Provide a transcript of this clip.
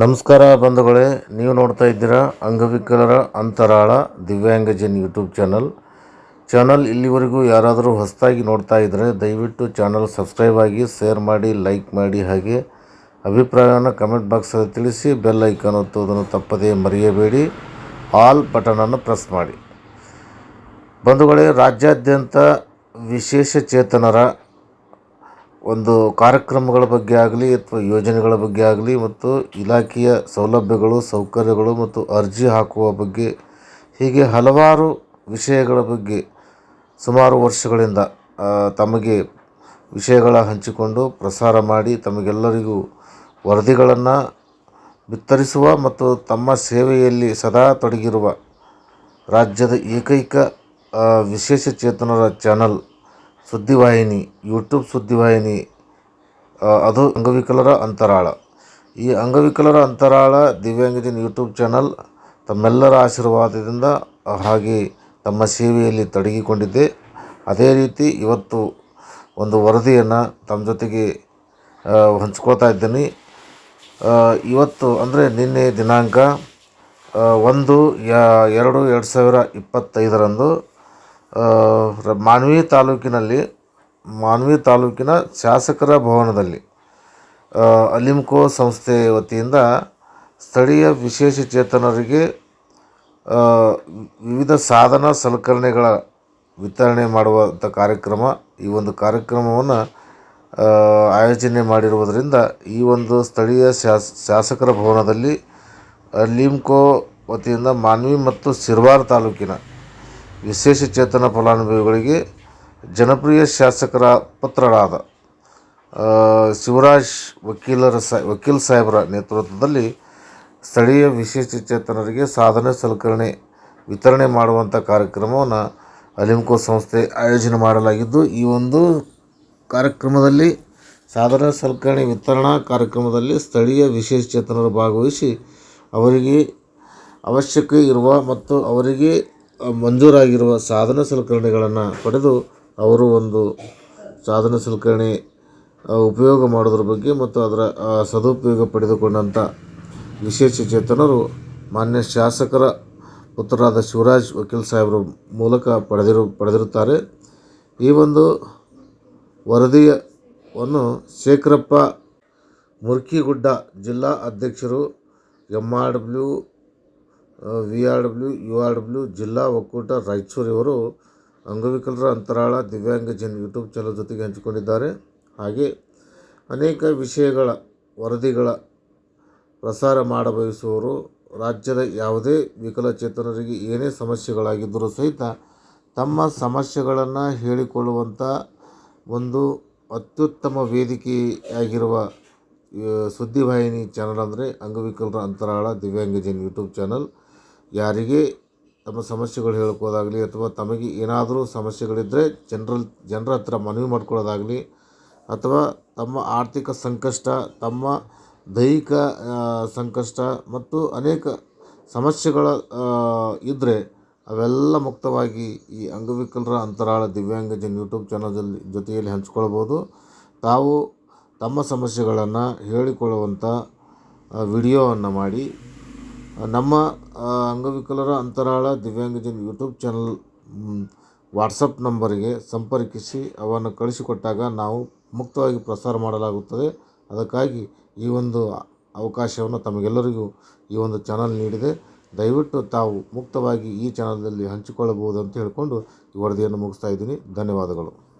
ನಮಸ್ಕಾರ ಬಂಧುಗಳೇ, ನೀವು ನೋಡ್ತಾ ಇದ್ದೀರಾ ಅಂಗವಿಕಲರ ಅಂತರಾಳ ದಿವ್ಯಾಂಗಜನ್ ಯೂಟ್ಯೂಬ್ ಚಾನಲ್. ಚಾನಲ್ ಇಲ್ಲಿವರೆಗೂ ಯಾರಾದರೂ ಹೊಸದಾಗಿ ನೋಡ್ತಾ ಇದ್ದರೆ ದಯವಿಟ್ಟು ಚಾನಲ್ ಸಬ್ಸ್ಕ್ರೈಬ್ ಆಗಿ, ಶೇರ್ ಮಾಡಿ, ಲೈಕ್ ಮಾಡಿ ಹಾಗೆ ಅಭಿಪ್ರಾಯವನ್ನು ಕಮೆಂಟ್ ಬಾಕ್ಸಲ್ಲಿ ತಿಳಿಸಿ, ಬೆಲ್ ಐಕಾನ್ ಒತ್ತುವುದನ್ನು ತಪ್ಪದೇ ಮರೆಯಬೇಡಿ, ಆಲ್ ಬಟನನ್ನು ಪ್ರೆಸ್ ಮಾಡಿ. ಬಂಧುಗಳೇ, ರಾಜ್ಯಾದ್ಯಂತ ವಿಶೇಷ ಚೇತನರ ಒಂದು ಕಾರ್ಯಕ್ರಮಗಳ ಬಗ್ಗೆ ಆಗಲಿ ಅಥವಾ ಯೋಜನೆಗಳ ಬಗ್ಗೆ ಆಗಲಿ ಮತ್ತು ಇಲಾಖೆಯ ಸೌಲಭ್ಯಗಳು, ಸೌಕರ್ಯಗಳು ಮತ್ತು ಅರ್ಜಿ ಹಾಕುವ ಬಗ್ಗೆ ಹೀಗೆ ಹಲವಾರು ವಿಷಯಗಳ ಬಗ್ಗೆ ಸುಮಾರು ವರ್ಷಗಳಿಂದ ತಮಗೆ ವಿಷಯಗಳ ಹಂಚಿಕೊಂಡು ಪ್ರಸಾರ ಮಾಡಿ ತಮಗೆಲ್ಲರಿಗೂ ವರದಿಗಳನ್ನು ಬಿತ್ತರಿಸುವ ಮತ್ತು ತಮ್ಮ ಸೇವೆಯಲ್ಲಿ ಸದಾ ತೊಡಗಿರುವ ರಾಜ್ಯದ ಏಕೈಕ ವಿಶೇಷ ಚೇತನರ ಚಾನಲ್ ಸುದ್ದಿವಾಹಿನಿ ಯೂಟ್ಯೂಬ್ ಸುದ್ದಿವಾಹಿನಿ ಅದು ಅಂಗವಿಕಲರ ಅಂತರಾಳ. ಈ ಅಂಗವಿಕಲರ ಅಂತರಾಳ ದಿವ್ಯಾಂಗಜನ್ ಯೂಟ್ಯೂಬ್ ಚಾನಲ್ ತಮ್ಮೆಲ್ಲರ ಆಶೀರ್ವಾದದಿಂದ ಹಾಗೆ ತಮ್ಮ ಸೇವೆಯಲ್ಲಿ ತೊಡಗಿಕೊಂಡಿದ್ದೆ ಅದೇ ರೀತಿ ಇವತ್ತು ಒಂದು ವರದಿಯನ್ನು ತಮ್ಮ ಜೊತೆಗೆ ಹಂಚ್ಕೊಳ್ತಾ ಇದ್ದೀನಿ. ಇವತ್ತು ಅಂದರೆ ನಿನ್ನೆ ದಿನಾಂಕ ಒಂದು ಎರಡು ಎರಡು ಸಾವಿರ ಇಪ್ಪತ್ತೈದರಂದು ಮಾನ್ವಿ ತಾಲೂಕಿನಲ್ಲಿ ಮಾನ್ವಿ ತಾಲೂಕಿನ ಶಾಸಕರ ಭವನದಲ್ಲಿ ಅಲಿಮ್ಕೋ ಸಂಸ್ಥೆ ವತಿಯಿಂದ ಸ್ಥಳೀಯ ವಿಶೇಷ ಚೇತನರಿಗೆ ವಿವಿಧ ಸಾಧನ ಸಲಕರಣೆಗಳ ವಿತರಣೆ ಮಾಡುವಂಥ ಕಾರ್ಯಕ್ರಮ, ಈ ಒಂದು ಕಾರ್ಯಕ್ರಮವನ್ನು ಆಯೋಜನೆ ಮಾಡಿರುವುದರಿಂದ ಈ ಒಂದು ಸ್ಥಳೀಯ ಶಾಸ್, ಶಾಸಕರ ಭವನದಲ್ಲಿ ಲಿಮ್ಕೋ ವತಿಯಿಂದ ಮಾನ್ವಿ ಮತ್ತು ಸಿರ್ವಾರ್ ತಾಲೂಕಿನ ವಿಶೇಷ ಚೇತನ ಫಲಾನುಭವಿಗಳಿಗೆ ಜನಪ್ರಿಯ ಶಾಸಕರ ಪತ್ರರಾದ ಶಿವರಾಜ್ ವಕೀಲರ ಸಾ, ವಕೀಲ್ ಸಾಹೇಬರ ನೇತೃತ್ವದಲ್ಲಿ ಸ್ಥಳೀಯ ವಿಶೇಷ ಚೇತನರಿಗೆ ಸಾಧನೆ ಸಲಕರಣೆ ವಿತರಣೆ ಮಾಡುವಂಥ ಕಾರ್ಯಕ್ರಮವನ್ನು ಅಲಿಮ್ಕೋ ಸಂಸ್ಥೆ ಆಯೋಜನೆ ಮಾಡಲಾಗಿದ್ದು, ಈ ಒಂದು ಕಾರ್ಯಕ್ರಮದಲ್ಲಿ ಸಾಧನ ಸಲಕರಣೆ ವಿತರಣಾ ಕಾರ್ಯಕ್ರಮದಲ್ಲಿ ಸ್ಥಳೀಯ ವಿಶೇಷ ಚೇತನರು ಭಾಗವಹಿಸಿ ಅವರಿಗೆ ಅವಶ್ಯಕ ಇರುವ ಮತ್ತು ಅವರಿಗೆ ಮಂಜೂರಾಗಿರುವ ಸಾಧನ ಸಲಕರಣೆಗಳನ್ನು ಪಡೆದು ಅವರು ಒಂದು ಸಾಧನ ಸಲಕರಣೆ ಉಪಯೋಗ ಮಾಡೋದ್ರ ಬಗ್ಗೆ ಮತ್ತು ಅದರ ಸದುಪಯೋಗ ಪಡೆದುಕೊಂಡಂಥ ವಿಶೇಷ ಚೇತನರು ಮಾನ್ಯ ಶಾಸಕರ ಪುತ್ರರಾದ ಶಿವರಾಜ್ ವಕೀಲ್ ಸಾಹೇಬರ ಮೂಲಕ ಪಡೆದಿರು, ಪಡೆದಿರುತ್ತಾರೆ. ಈ ಒಂದು ವರದಿಯನ್ನು ಶೇಖರಪ್ಪ ಮುರ್ಕಿಗುಡ್ಡ ಜಿಲ್ಲಾ ಅಧ್ಯಕ್ಷರು M R W V R W U R W ಜಿಲ್ಲಾ ಒಕ್ಕೂಟ ರಾಯಚೂರು ಇವರು ಅಂಗವಿಕಲರ ಅಂತರಾಳ ದಿವ್ಯಾಂಗಜನ್ ಯೂಟ್ಯೂಬ್ ಚಾನಲ್ ಜೊತೆಗೆ ಹಂಚಿಕೊಂಡಿದ್ದಾರೆ. ಹಾಗೆ ಅನೇಕ ವಿಷಯಗಳ ವರದಿಗಳ ಪ್ರಸಾರ ಮಾಡಬಯಸುವವರು ರಾಜ್ಯದ ಯಾವುದೇ ವಿಕಲಚೇತನರಿಗೆ ಏನೇ ಸಮಸ್ಯೆಗಳಾಗಿದ್ದರೂ ಸಹಿತ ತಮ್ಮ ಸಮಸ್ಯೆಗಳನ್ನು ಹೇಳಿಕೊಳ್ಳುವಂಥ ಒಂದು ಅತ್ಯುತ್ತಮ ವೇದಿಕೆಯಾಗಿರುವ ಸುದ್ದಿವಾಹಿನಿ ಚಾನಲ್ ಅಂದರೆ ಅಂಗವಿಕಲರ ಅಂತರಾಳ ದಿವ್ಯಾಂಗಜನ್ ಯೂಟ್ಯೂಬ್ ಚಾನಲ್. ಯಾರಿಗೆ ತಮ್ಮ ಸಮಸ್ಯೆಗಳು ಹೇಳ್ಕೋದಾಗಲಿ ಅಥವಾ ತಮಗೆ ಏನಾದರೂ ಸಮಸ್ಯೆಗಳಿದ್ದರೆ ಜನರಲ್, ಜನರ ಹತ್ರ ಮನವಿ ಮಾಡ್ಕೊಳ್ಳೋದಾಗಲಿ ಅಥವಾ ತಮ್ಮ ಆರ್ಥಿಕ ಸಂಕಷ್ಟ, ತಮ್ಮ ದೈಹಿಕ ಸಂಕಷ್ಟ ಮತ್ತು ಅನೇಕ ಸಮಸ್ಯೆಗಳ ಇದ್ದರೆ ಅವೆಲ್ಲ ಮುಕ್ತವಾಗಿ ಈ ಅಂಗವಿಕಲರ ಅಂತರಾಳ ದಿವ್ಯಾಂಗಜನ್ ಯೂಟ್ಯೂಬ್ ಚಾನಲಲ್ಲಿ ಜೊತೆಯಲ್ಲಿ ಹಂಚ್ಕೊಳ್ಬೋದು. ತಾವು ತಮ್ಮ ಸಮಸ್ಯೆಗಳನ್ನು ಹೇಳಿಕೊಳ್ಳುವಂಥ ವಿಡಿಯೋವನ್ನು ಮಾಡಿ ನಮ್ಮ ಅಂಗವಿಕಲರ ಅಂತರಾಳ ದಿವ್ಯಾಂಗಜನ್ ಯೂಟ್ಯೂಬ್ ಚಾನಲ್ ವಾಟ್ಸಪ್ ನಂಬರಿಗೆ ಸಂಪರ್ಕಿಸಿ ಅವನ್ನು ಕಳಿಸಿಕೊಟ್ಟಾಗ ನಾವು ಮುಕ್ತವಾಗಿ ಪ್ರಸಾರ ಮಾಡಲಾಗುತ್ತದೆ. ಅದಕ್ಕಾಗಿ ಈ ಒಂದು ಅವಕಾಶವನ್ನು ತಮಗೆಲ್ಲರಿಗೂ ಈ ಒಂದು ಚಾನಲ್ ನೀಡಿದೆ. ದಯವಿಟ್ಟು ತಾವು ಮುಕ್ತವಾಗಿ ಈ ಚಾನಲ್ನಲ್ಲಿ ಹಂಚಿಕೊಳ್ಳಬಹುದು ಅಂತ ಹೇಳಿಕೊಂಡು ಈ ವರದಿಯನ್ನು ಮುಗಿಸ್ತಾ ಇದ್ದೀನಿ. ಧನ್ಯವಾದಗಳು.